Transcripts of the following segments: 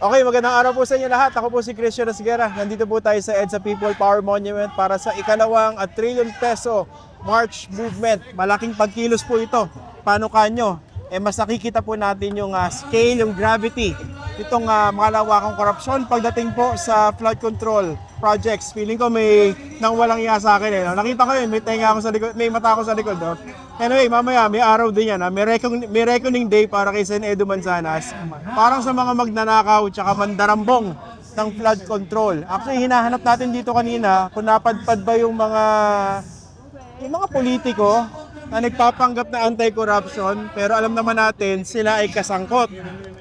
Okay, magandang araw po sa inyo lahat. Ako po si Christian Rasguera. Nandito po tayo sa EDSA People Power Monument para sa ikalawang at trillion peso March Movement. Malaking pagkilos po ito. Paano kanyo? Eh, mas nakikita po natin yung ah, scale, yung gravity itong uh, malawakang korupsyon pagdating po sa flood control projects. Feeling ko may nang walang iya sa akin eh. no? Nakita ko yun, may tenga ako sa likod, may mata ako sa likod. No? Anyway, mamaya may araw din yan. ha? May, reckoning, may reckoning day para kay Sen Edu Manzanas. Parang sa mga magnanakaw tsaka mandarambong ng flood control. Actually, hinahanap natin dito kanina kung napadpad ba yung mga yung mga politiko na nagpapanggap na anti-corruption pero alam naman natin sila ay kasangkot.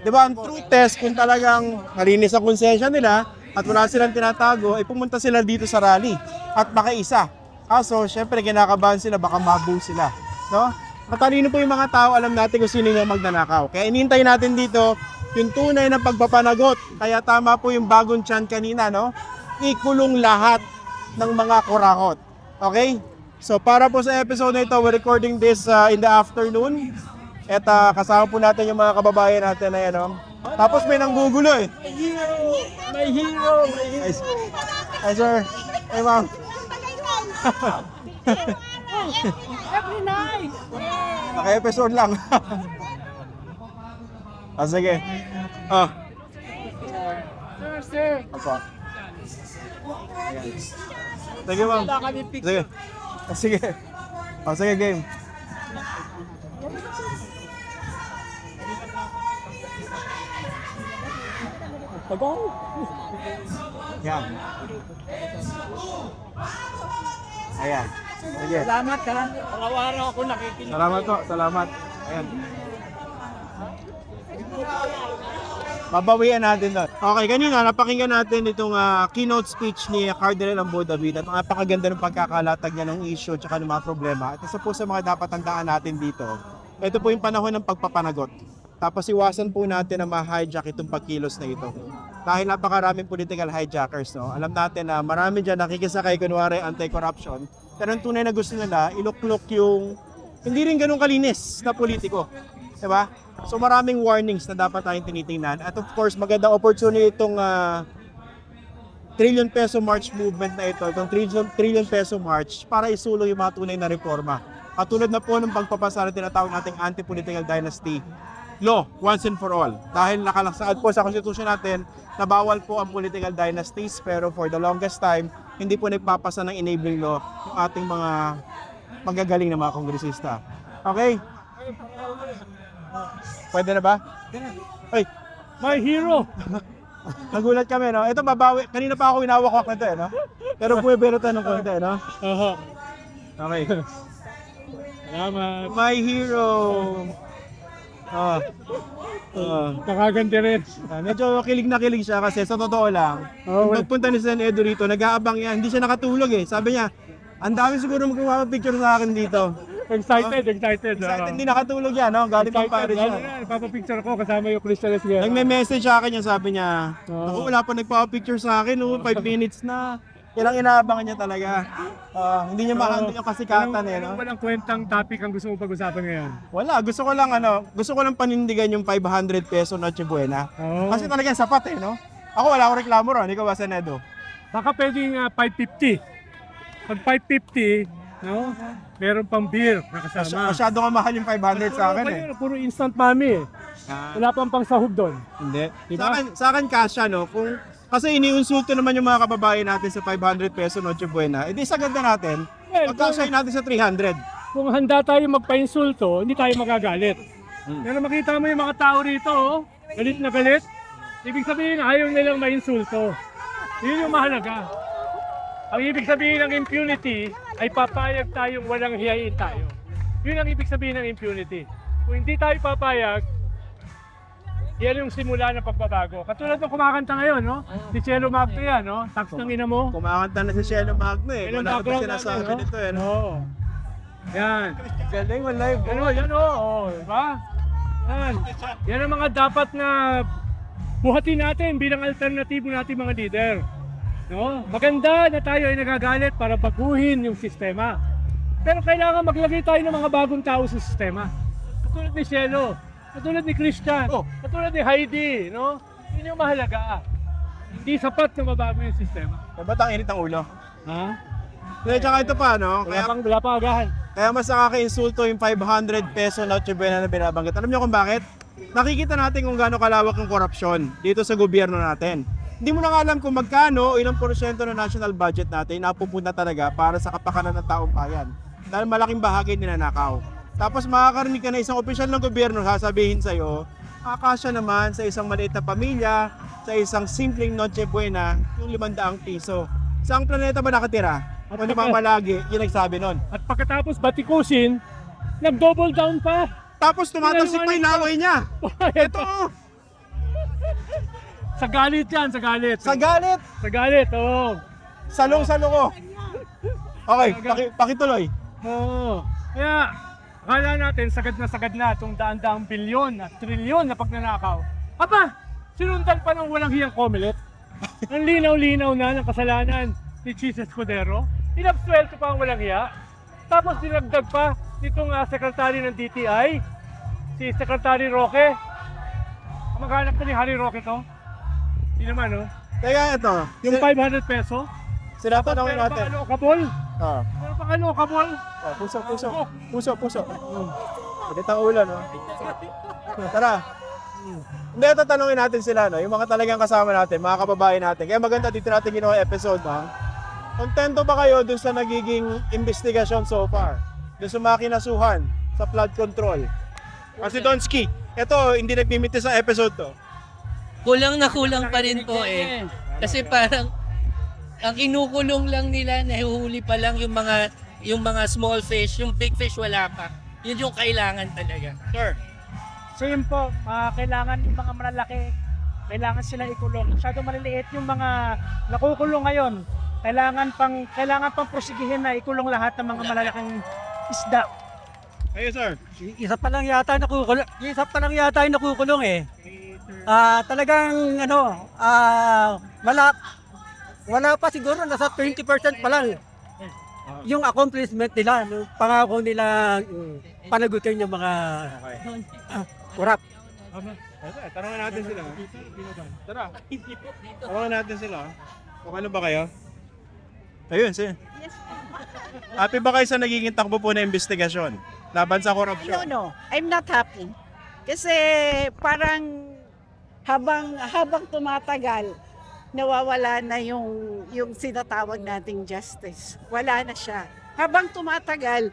'Di ba? Ang true test kung talagang malinis ang konsensya nila at wala silang tinatago ay pumunta sila dito sa rally at makiisa. Kaso, syempre kinakabahan sila baka mabuo sila, no? Matalino po yung mga tao, alam natin kung sino yung magnanakaw. Kaya inintay natin dito yung tunay na pagpapanagot. Kaya tama po yung bagong chan kanina, no? Ikulong lahat ng mga kurakot. Okay? So para po sa episode na ito, we're recording this uh, in the afternoon. At uh, kasama po natin yung mga kababayan natin na yan. No? Tapos may nanggugulo eh. My hero! Ay, ay sir. Ay ma'am. Every night! Naka-episode lang. ah, sige. Ah. Sir, sir! Ayan. Sige ma'am. Wala kami pic. Sige. Ah, sige. Oh, sige game. Pagong! Yan. Ayan. Sige. Salamat ha! Araw-araw ako nakikinig. Salamat po, salamat. Ayan. Babawian natin doon. Okay, kanina napakinggan natin itong ah, keynote speech ni Cardinal Ambo David at napakaganda ng pagkakalatag niya ng issue at ng mga problema. At isa po sa mga dapat tandaan natin dito, ito po yung panahon ng pagpapanagot. Tapos iwasan po natin na ma-hijack itong pagkilos na ito. Dahil napakaraming political hijackers, no? Alam natin na marami dyan nakikisakay kunwari anti-corruption. Pero ang tunay na gusto nila, iluklok yung hindi rin ganun kalinis na politiko. Diba? So maraming warnings na dapat tayong tinitingnan. At of course, magandang opportunity itong ah, trillion peso march movement na ito, itong trillion, trillion peso march para isulong yung mga tunay na reforma. Katulad na po ng pagpapasa na tinatawag nating anti-political dynasty law once and for all. Dahil nakalasaad po sa konstitusyon natin na bawal po ang political dynasties pero for the longest time, hindi po nagpapasa ng enabling law yung ating mga magagaling na mga kongresista. Okay? Pwede na ba? Ay, My hero! nagulat kami, no? Ito, babawi. Kanina pa ako inawak-wak na ito, eh, no? Pero pumiberotan ng konti, no? Okay. Salamat. My hero! Ah. Ah. Nakaganda rin. Ah, medyo kilig na kilig siya kasi sa totoo lang, Oh, pagpunta ni Sen Edo rito, nag-aabang yan, hindi siya nakatulog eh. Sabi niya, ang dami siguro magkuha picture sa akin dito. Excited, excited. Excited, hindi nakatulog yan, no? Galing pang Paris na, Papapicture ko kasama yung Christian Esguerra. Nagme-message sa akin yan, sabi niya, Oo. Ako, wala pa nagpa-picture sa akin, oh, 5 minutes na. Kailang inaabangan niya talaga. Ah, hindi niya mahandle yung kasikatan eh, no? Walang, kwentang topic ang gusto mo pag-usapan ngayon. Wala, gusto ko lang ano, gusto ko lang panindigan yung 500 peso Noche Buena. Oo. Kasi talagang sapat eh, no? Ako wala akong reklamo ron, ikaw ba, Senedo? Baka pwedeng ah, 550. Pag 550, no? Meron pang beer na kasama. masyado nga mahal yung 500 sa akin eh. Puro- instant mami eh. Wala pang pang sahog doon. Hindi. Diba? Sa akin, sa akin kasya, no? Kung, kasi iniinsulto naman yung mga kababayan natin sa 500 peso Noche Buena, edi sa ganda natin, Well, natin sa 300. Kung handa tayo magpa-insulto, hindi tayo magagalit. Hmm. Pero makita mo yung mga tao rito, oh, galit na galit. Ibig sabihin, ayaw nilang ma-insulto. Yun yung mahalaga. Ang ibig sabihin ng impunity ay papayag tayong walang hiyain tayo. Yun ang ibig sabihin ng impunity. Kung hindi tayo papayag, yan yung simula ng pagbabago. Katulad ng kumakanta ngayon, no? Si Chelo Magno yan, no? Tax ng ina mo. Kumakanta na si Shelo Magno eh. Yan ang Wala pa background sinasabi natin, no? nito eh. no? Oo. Yan. Galing, wala live. Ano, yan o, oh, diba? Yan. Yan ang mga dapat na buhatin natin bilang alternatibo natin mga leader. No? Maganda na tayo ay nagagalit para baguhin yung sistema. Pero kailangan maglagay tayo ng mga bagong tao sa sistema. Katulad ni Cielo, katulad ni Christian, Oh. katulad ni Heidi, no? Yun yung mahalaga. Hindi sapat na mabago yung sistema. Ba't ang init ang ulo? Ha? Hindi, tsaka ito pa, no? Wala Kaya, pang, wala pang agahan. kaya mas nakaka-insulto yung 500 peso Noche Buena na binabanggit. Alam niyo kung bakit? Nakikita natin kung gaano kalawak yung korupsyon dito sa gobyerno natin. Hindi mo na nga alam kung magkano, ilang porsyento ng national budget natin napupunta talaga para sa kapakanan ng taong bayan. Dahil malaking bahagi ninanakaw. Tapos makakarinig ka na isang opisyal ng gobyerno sasabihin sa'yo, akasya naman sa isang maliit na pamilya, sa isang simpleng Noche Buena, yung 500 piso. Saang planeta ba nakatira? At namamalagi, yun nagsabi nun. At pagkatapos batikusin, nag-double down pa. Tapos tumatalsik pa yung laway niya. Ito. Oh, Sa galit yan, sa galit. sa galit, Sa galit, oo. salong-salong ko. Okay, paki, pakituloy. Oo. Kaya, akala natin sagad na sagad na itong daan-daang bilyon at trilyon na pagnanakaw. Aba, sinundan pa ng walang hiyang komelet. Ang linaw-linaw na ng kasalanan ni Cheese Escudero. Inabsuelto pa ang walang hiya. Tapos dinagdag pa nitong uh, sekretary ng DTI, si Secretary Roque. Kamag-anak na ni Harry Roque to. Hindi naman, no? Teka, ito. Yung Si- 500 peso. Sinatanongin Meron natin. ano, kabol? Ah. Meron pang ano, kabol? Oh, puso, puso. Puso, puso. Ulit ang ulo, no? Tara. Hindi, tatanungin natin sila, no? Yung mga talagang kasama natin, mga kababayan natin. Kaya maganda dito natin ginawa episode, ha? Kontento ba kayo dun sa nagiging investigasyon so far? Dun sa mga kinasuhan sa flood control? Kasi Donski, ito, hindi nagmimitis sa episode to. Kulang na kulang pa rin po eh. Kasi parang ang kinukulong lang nila, nahuhuli pa lang yung mga yung mga small fish, yung big fish wala pa. Yun yung kailangan talaga. Sure. Same po, ah, kailangan yung mga malalaki, kailangan silang ikulong. Masyado maliliit yung mga nakukulong ngayon. Kailangan pang kailangan pang prosigihin na ikulong lahat ng mga malalaking isda. Ayun, sir. Isa pa lang yata nakukulong. Isa pa lang yata yung nakukulong eh. Ah, talagang ano, ah, wala wala pa siguro nasa 20% pa lang yung accomplishment nila, yung pangako nila mm, panagutin yung mga ah, kurap. Okay, tanongin natin sila. Tara. Tanongin natin sila. Kung ano ba kayo? Ayun, sige. Happy ba kayo sa nagiging takbo po na investigasyon? Laban sa No, korupsyon? no. I'm not happy. Kasi parang habang habang tumatagal, nawawala na yung yung sinatawag nating justice. Wala na siya. Habang tumatagal,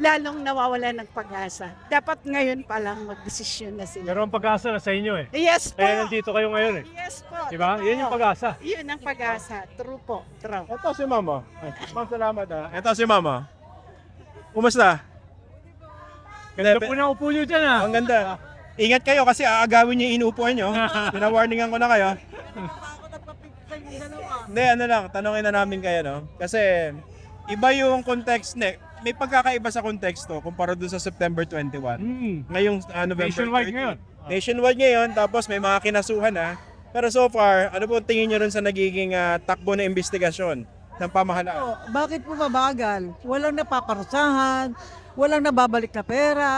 lalong nawawala ng pag-asa. Dapat ngayon pa lang magdesisyon na sila. Meron pag-asa na sa inyo eh. Yes po. Kaya nandito kayo ngayon eh. Yes po. Diba? totoo. Yan yung pag-asa. Yun ang pag-asa. True po. True. Ito si Mama. Ay, ma'am, salamat ha. Ito si Mama. Kumusta? Ganda po na upo nyo dyan ah. Ang ganda. Ingat kayo kasi aagawin niyo yung inuupuan niyo. Pinawarningan ko na kayo. Hindi, ano lang, tanongin na namin kayo, no? Kasi, iba yung context, ne, may pagkakaiba sa konteksto kumpara doon sa September 21. Hmm. Ngayong uh, November Nationwide 30. ngayon. Nationwide ngayon, tapos may mga kinasuhan na. Pero so far, ano po tingin nyo rin sa nagiging ah, takbo na investigasyon ng pamahalaan? Oh, bakit po mabagal? Walang napaparusahan, walang nababalik na pera.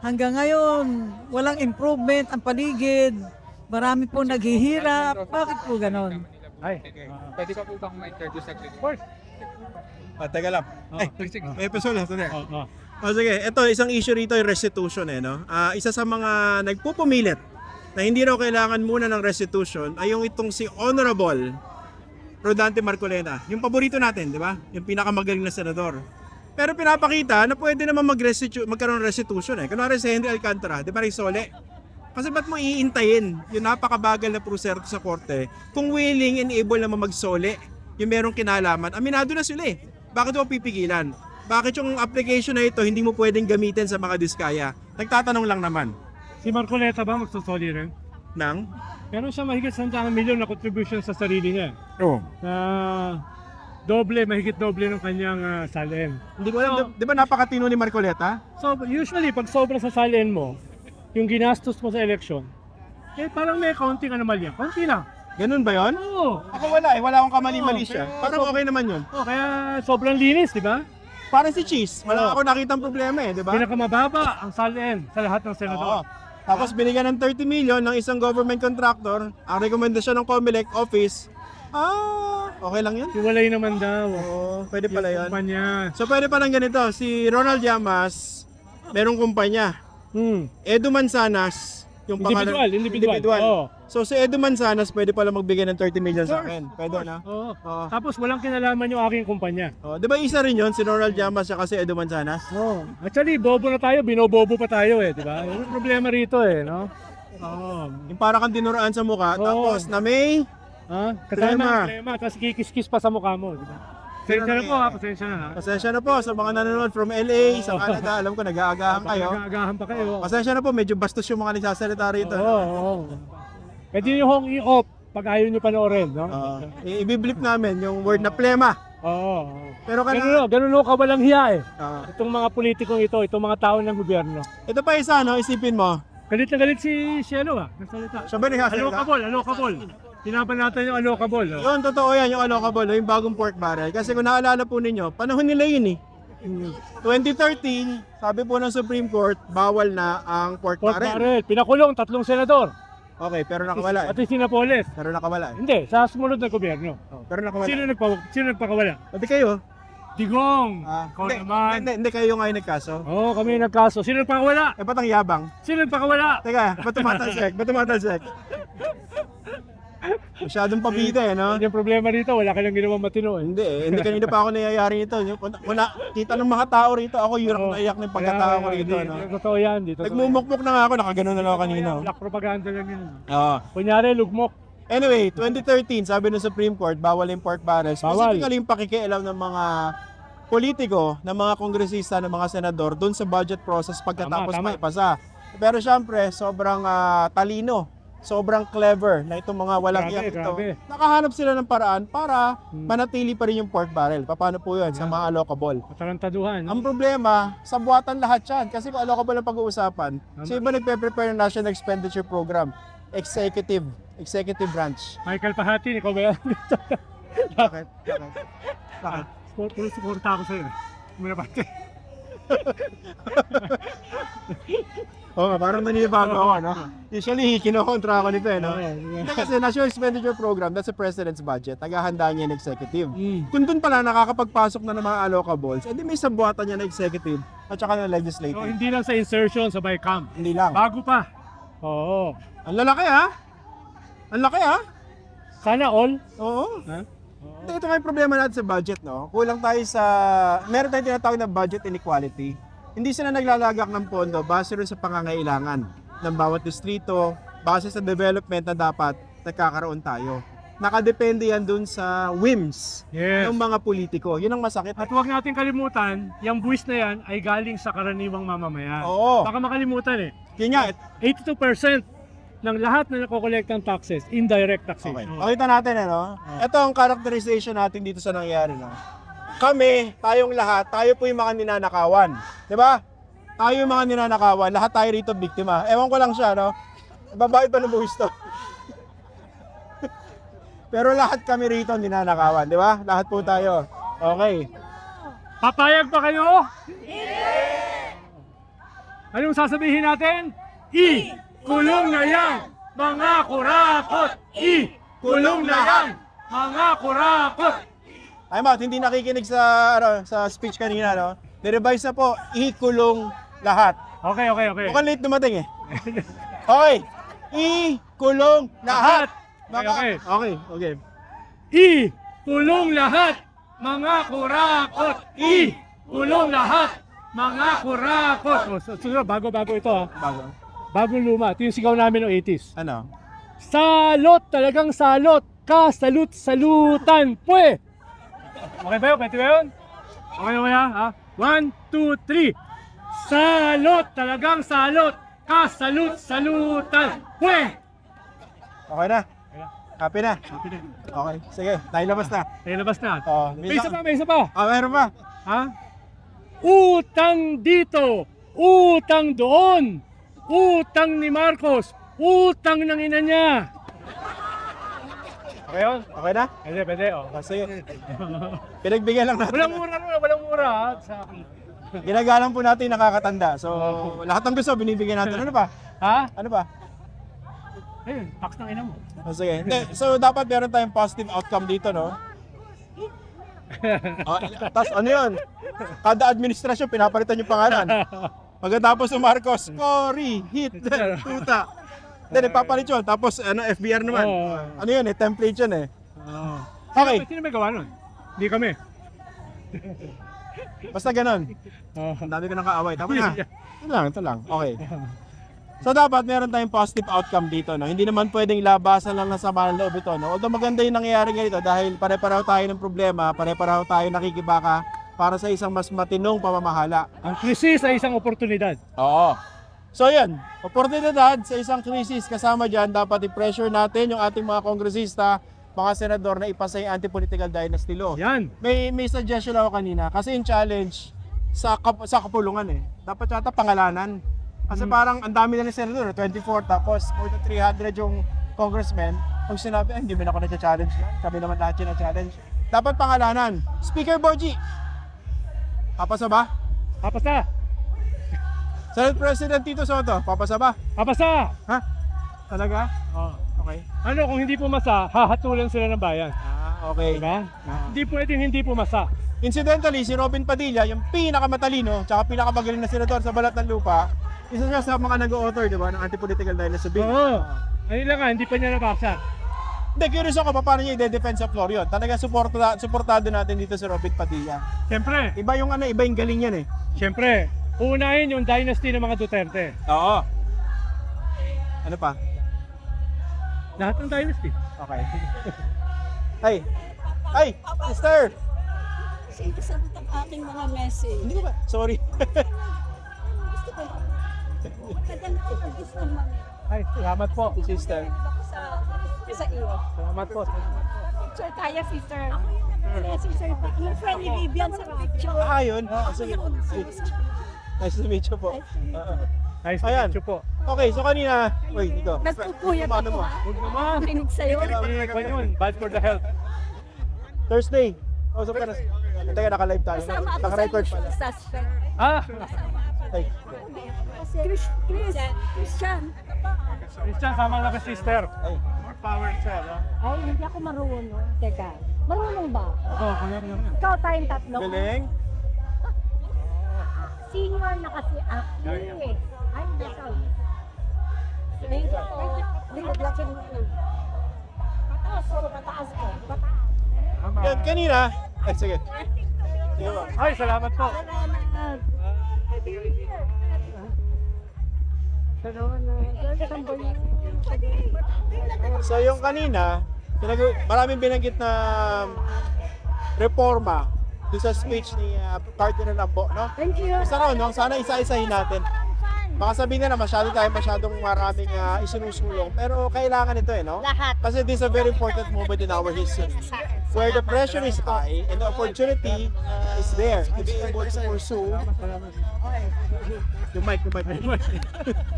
Hanggang ngayon, walang improvement ang paligid. Marami po naghihirap. Bakit po ganon? Ay. Pwede ka po bang ma-interview sa Of course. Ah, teka lang. Oh, Ay, sige. may episode lang. Tuloy. Oh, oh. O sige, ito isang issue rito yung restitution eh, no? Ah, isa sa mga nagpupumilit na hindi raw kailangan muna ng restitution ay yung itong si Honorable Rodante Marcoleta. Yung paborito natin, di ba? Yung pinakamagaling na senador. Pero pinapakita na pwede naman mag-restitu- magkaroon ng restitution eh. Kunwari si Henry Alcantara, di ba Sole? Kasi ba't mo iintayin yung napakabagal na proseso sa korte kung willing and able naman magsole yung merong kinalaman? Aminado na sila eh. Bakit mo pipigilan? Bakit yung application na ito hindi mo pwedeng gamitin sa mga diskaya? Nagtatanong lang naman. Si Marcoleta ba magsusoli rin? ng... Meron siya mahigit 100 milyon na contribution sa sarili niya. Oo. Na doble, mahigit doble ng kanyang ah, salin. Hindi ko alam, di- di ba napakatino ni Marcoleta? So, usually, pag sobra sa salin mo, yung ginastos mo sa election, eh parang may counting anomalya. Konti lang. Ganun ba yon? Oo. Ako wala eh, wala akong kamali-mali Oo, siya. pero- Parang okay naman yun. Oh, kaya sobrang linis, di ba? Parang si Cheese, wala Oo. ako nakitang problema eh, di ba? Pinakamababa ang salin sa lahat ng Oo. senador. Tapos binigyan ng 30 million ng isang government contractor. Ang rekomendasyon ng COMELEC office, ah, okay lang yun. Iwalay naman daw. Oo, pwede pala Yung yun. kumpanya. So pwede pa lang ganito, si Ronald Llamas, merong kumpanya. Hmm. Edu Manzanas, yung Individual, pangalan- individual. Oo. So si Edu Manzanas pwede pala magbigay ng 30 million sa akin. Pwede na. Oo. Oo. Tapos walang kinalaman yung aking kumpanya. Oh, 'di ba isa rin 'yon si Ronald Llamas at si Edu Manzanas? Oh, actually bobo na tayo, binobobo pa tayo eh, di ba? Yung problema rito eh, no? Oo. Yung para kang dinuraan sa mukha Oo. tapos na may Ha? Kasama, problema, tapos kikis-kis pa sa mukha mo, di ba? Pasensya na po ha, pasensya na ha. Pasensya na po sa mga nanonood from LA, sa Canada. Alam ko nag-aagahan kayo. Nag-aagahan pa kayo. Pasensya na po, medyo bastos yung mga nagsasalita rito. Oo, oo. Pwede nyo hong i-off pag ayaw nyo panoorin, no? Uh, i-blip namin yung word na plema. Oo. oo. Pero Ganun kana, o, ganun o kawalang hiya eh. Ah. Itong mga politikong ito, itong mga tao ng gobyerno. ito pa isa, no? Isipin mo. Galit na galit si Cielo ah, nagsalita. Siya ba nagsasalita? Alokabol, alokabol. Tinapan natin yung alokabol. Oh. Yun, totoo yan, yung allocable, yung bagong pork barrel. Kasi kung naalala po ninyo, panahon nila yun eh. 2013, sabi po ng Supreme Court, bawal na ang pork, Port barrel. Barrel, pinakulong tatlong senador. Okay, pero nakawala eh. Pati sinapolis. Pero nakawala eh. Hindi, sa sumunod na gobyerno. Oh, pero nakawala. Sino nagpa sino nagpakawala? Pati kayo. Digong. Ah, Ikaw hindi, naman. hindi, hindi kayo ngayon nagkaso. Oo, kami nagkaso. Sino nagpakawala? Eh, ba't ang yabang? Sino nagpakawala? Teka, ba't tumatalsek? Ba't tumatalsek? Masyadong pabida eh, no? Yung problema dito, wala ka lang ginawang matino eh. Hindi eh, hindi kanina pa ako. Yung, kung, kung nakita ng mga tao rito, ako yurak na iyak ng pagkatao ko rito, no? Totoo yan, dito. Nagmumukmuk na nga ako, nakaganon na lang ako kanina. oh. Black propaganda lang yun. Oo. Kunyari, lugmok. Anyway, 2013, sabi ng Supreme Court, bawal yung pork barrels. Bawal. Specifically yung pakikialam ng mga politiko, ng mga kongresista, ng mga senador, dun sa budget process pagkatapos Tama, tama. maipasa. Pero syempre, sobrang ah, talino, sobrang clever na itong mga walang Grabe, iyak ito. grabe. Nakahanap sila ng paraan para Hmm. manatili pa rin yung pork barrel. Paano po yun? Sa mga allocable. Atarantaduhan. Ang problema, sa buwatan lahat yan. Kasi kung allocable ang pag-uusapan, Tama. sa iba nagpe-prepare ng National Expenditure Program, executive, executive branch. Michael Pahatin, ikaw ba yan? Bakit? Bakit? Bakit? Puro puro suporta ako sa'yo. Muna pati. Oo nga, parang naninibago ako, no? Usually, kinokontra ako nito, eh, no? Hindi kasi National Expenditure Program, that's the President's budget. Naghahanda niya yung executive. Mm. Kung doon pala nakakapagpasok na ng mga allocables, edi may sabuatan niya na executive at saka ng So, legislative. hindi lang sa insertion sa BICAM. Hindi lang. Bago pa. Oo. Ang lalaki, ha? Ang laki, ha? Sana all. Oo. Ha? Ito, ito nga yung problema natin sa budget, no? Kulang tayo sa... Meron tayong tinatawag na budget inequality. Hindi sila naglalagak ng pondo base rin sa pangangailangan ng bawat distrito, base sa development na dapat nagkakaroon tayo. Nakadepende yan dun sa whims Yes. ng mga politiko. Yun ang masakit. At huwag natin kalimutan, yung buwis na yan ay galing sa karaniwang mamamayan. Oo. Baka makalimutan eh. Yun nga. et- 82% ng lahat na nakokolekt ng taxes, indirect Okay. taxation. Pakita natin, ano? Ito ang characterization natin dito sa nangyari, no? Kami, tayong lahat, tayo po yung mga ninanakawan. Di ba? Tayo yung mga ninanakawan. Lahat tayo rito biktima. Ewan ko lang siya, no? Babayad pa ng buwis to. Pero lahat kami rito ninanakawan, di ba? Lahat po tayo. Okay. Papayag pa kayo? Anong sasabihin natin? I! Kulong na yan! Mga kurakot! I! Kulong na yan! Mga kurakot! Time out, hindi nakikinig sa ano, sa speech kanina, no? Ni-revise na po, ikulong lahat. Okay, okay, okay. Mukhang late dumating eh. Okay. Ikulong lahat. Okay, okay. Okay, okay. I! Kulong lahat! Mga kurakot! I! Kulong lahat! Mga kurakot! O, so, so, bago-bago ito ha. Bago. Bagong luma. Ito yung sigaw namin noong 80s. Ano? Salot! Talagang salot! Kasalut-salutan! Pwe! Okay ba yun? Pwede ba yun? Okay ba yan? Ha? One, two, three. Salot! Talagang salot! Kasalut-salutan! Pwe! Okay na? Happy na? Happy na. Okay, sige. Nailabas na. Ay, labas na. Oh, May isa pa, may isa pa. Ah, meron pa. Ha? Utang dito, utang doon, utang ni Marcos, utang ng ina niya. Okay yun? Okay na? Pwede, pwede. Oh. Ah, sige. Pinagbigyan lang natin. Walang mura, walang, walang mura. ha, Sa akin. Ginagalang po natin yung nakakatanda. So, lahat ng gusto, binibigyan natin. Ano pa? Ha? Ano pa? Ayun, tax ng ina mo. Oh, sige. Hindi, So, dapat meron tayong positive outcome dito, no? Oh, Tapos ano yun? Kada administrasyon, pinapalitan yung pangalan. Pagkatapos ng Marcos, Cory, Hitler, Tuta. Hindi, nagpapalit yun. Tapos ano, FBR naman. Oo. Ano yun eh, template yun eh. Oh. Okay. Sino, sino may gawa nun? Hindi kami. Basta ganun. Oh. Ang dami ko nang kaaway. Tapos na. Ito lang, ito lang. Okay. So dapat meron tayong positive outcome dito, no? Hindi naman pwedeng labasan lang ng sama ng loob ito, no? Although maganda yung nangyayari ganito dahil pare-pareho tayo ng problema, pare-pareho tayo nakikibaka para sa isang mas matinong pamamahala. Ang krisis ay isang oportunidad. Oo. So yan, oportunidad sa isang krisis kasama dyan, dapat i-pressure natin yung ating mga kongresista, mga senador na ipasa yung anti-political dynasty law. Yan. May may suggestion ako kanina kasi yung challenge sa kap- sa kapulungan eh. Dapat yata pangalanan. Kasi parang ang dami na ng senador, 24 tapos more than 300 yung congressmen. Pag sinabi, ay, hindi mo na ako na-challenge yan. Kami naman lahat yung na-challenge. Dapat pangalanan. Speaker Boji, papasa ba? Papasa! Senate President Tito Soto, papasa ba? Papasa! Ha? Talaga? Oh. Okay. Ano kung hindi pumasa, hahatulan sila ng bayan. Ah, okay. Diba? Hindi pwedeng hindi pumasa. Incidentally, si Robin Padilla, yung pinakamatalino, tsaka pinakamagaling na senador sa balat ng lupa, isa siya sa mga nag-author, di ba, ng anti-political dynasty bill. Oo. Ano lang nga, hindi pa niya nabasa. Hindi, curious ako pa paano niya i-defend sa floor yun. Talaga suporta, suportado natin dito si Robin Padilla. Siyempre, Iba yung ano, iba yung galing yan eh. siyempre, unahin yung dynasty ng mga Duterte. Oo. Ano pa? Lahat ng dynasty. Okay. Ay! Ay! Sister! Sige, sagot ang aking mga message. Hindi ko ba? Sorry. Gusto ko Tagal ko gusto mo. Ay, salamat po. Sister. Ako sa, sa iyo. Salamat po. Picture tayo, sister. Yes, sister. Yung friend ni Vivian sa picture. Ah, yun. Ah, sige. Nice to meet you po. Nice to meet you po. Okay, so kanina, wait, dito. Nagpupuyat Ano ako ah. Huwag naman. Makinig sa'yo. Hindi, kwan yun. Bad for the health. Thursday. Kausap ka na. Teka, naka-live tayo. Kasama ako sa Naka-record pala. Ah! Ay, Chris, Chris, Christian. Christian, sama na ka sister. ay. More power siya, no? Ay, hindi ako marunong. Teka, marunong ba? Oo, kanya kanya. Ikaw tayong tatlo. Galing. Senior na kasi ako eh. Ay, nasa. Thank you. Nilaglakin mo na. Pataas ko, pataas ko. Pataas. Yan, kanina. Ay, sige. Ay, salamat po. Salamat. So yung kanina, pinag- maraming binanggit na reforma doon sa speech ni uh, Cardinal Ambo, no? Thank you. Isa no? Sana isa-isahin natin. Baka sabihin na masyado tayo masyadong maraming uh, isinusulong. Pero kailangan ito eh, no? Lahat. Kasi this is a very important moment in our history. Where the pressure is high and the opportunity is there to be able to pursue. Yung mic, yung mic. Yung mic.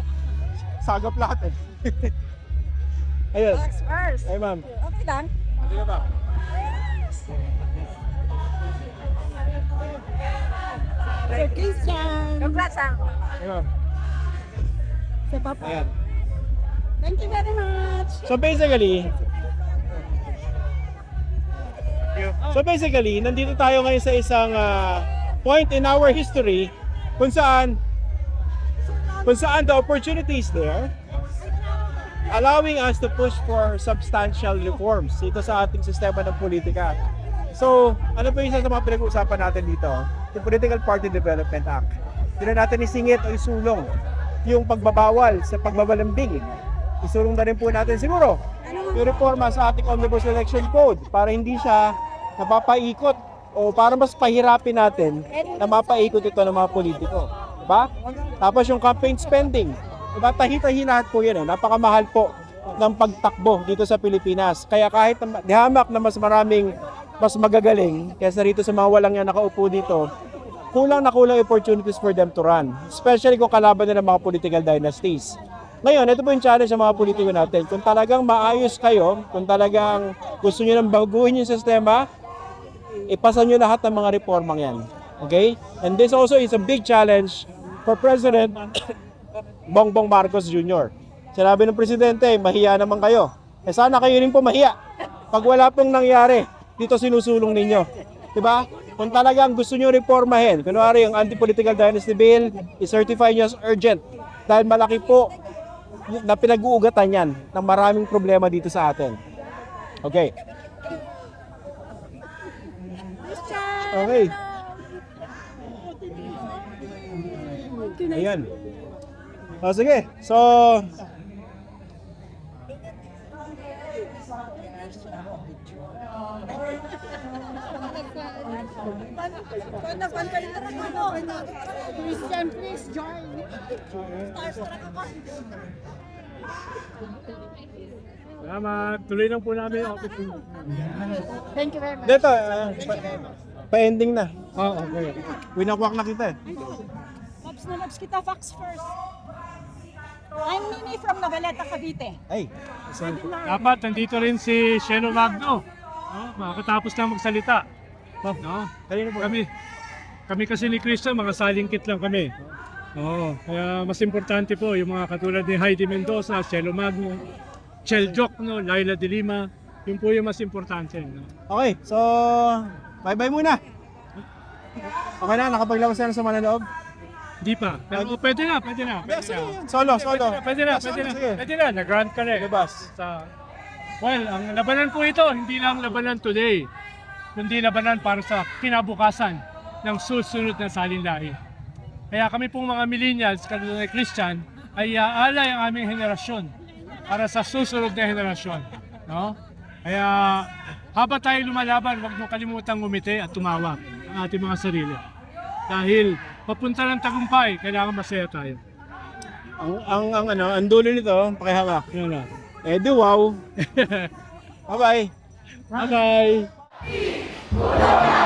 Sagap lahat eh. Ayun. First. Ay ma'am. Okay lang. Hindi ka ba? Sir Christian. Congrats ah. Ma'am. Sa papa. Ayan. Thank you very much. So basically, So basically, nandito tayo ngayon sa isang ah, point in our history kung saan kung saan the opportunity is there allowing us to push for substantial reforms dito sa ating sistema ng politika. So, ano po yung isa sa mga pinag-uusapan natin dito? Yung Political Party Development Act. Hindi na natin isingit o isulong yung pagbabawal sa pagbabalambing. Isulong na rin po natin siguro yung reforma sa ating Omnibus Election Code para hindi siya napapaikot o para mas pahirapin natin na mapaikot ito ng mga politiko. Diba? Tapos yung campaign spending. Diba? Tahi-tahi lahat po yan. Eh. Napakamahal po ng pagtakbo dito sa Pilipinas. Kaya kahit hamak na mas maraming mas magagaling kaysa rito sa mga walang yan nakaupo dito, kulang na kulang opportunities for them to run. Especially kung kalaban nila mga political dynasties. Ngayon, ito po yung challenge ng mga politiko natin. Kung talagang maayos kayo, kung talagang gusto nyo nang baguhin yung sistema, ipasa nyo lahat ng mga reformang yan. Okay? And this also is a big challenge for President Bongbong Marcos Jr. Sinabi ng Presidente, mahiya naman kayo. Eh sana kayo rin po mahiya. Pag wala pong nangyari, dito sinusulong ninyo. Diba? Kung talagang gusto nyo reformahin, kunwari yung anti-political dynasty bill, i-certify nyo as urgent. Dahil malaki po na pinag-uugatan yan ng maraming problema dito sa atin. Okay. Okay. Ayan. O sige. So, Christian, please join. Salamat. Tuloy lang po namin yung office. Thank you very much. dito, pa- pa-ending na. Oh, okay. Winakwak na kita eh. Labs na labs kita, facts first. I'm Mimi from Noveleta, Cavite. Ay, Dapat nandito rin si Sheno Magno. No, makakatapos na magsalita. No? kanino po? Kami, kami kasi ni Christian, mga salingkit lang kami. Oo, kaya mas importante po yung mga katulad ni Heidi Mendoza, Shelo Magno, Chel Jokno, Laila de Lima, yun po yung mas importante. No? Okay, so, bye-bye muna. Okay na, nakapaglabas na sa mananoob? Hindi pa. Pero pwede na, pwede na. Pwede na. Solo, solo. Pwede na, pwede na. Sige. Pwede na, nag-grant ka na eh. Labas. Sa, well, ang labanan po ito, hindi lang labanan today, kundi labanan para sa kinabukasan ng susunod na salinlahi. Kaya kami pong mga millennials, katulad ni Christian, ay aalay ang aming henerasyon para sa susunod na henerasyon. No? Kaya habang tayo lumalaban, huwag mo kalimutang ngumiti at tumawa ang ating mga sarili. Dahil papunta ng tagumpay, kailangan masaya tayo. Ang, ang, ang, ano, ang dulo nito, pakihawak. Yun na. Eh, di wow. Bye-bye. Bye-bye! ভুলো না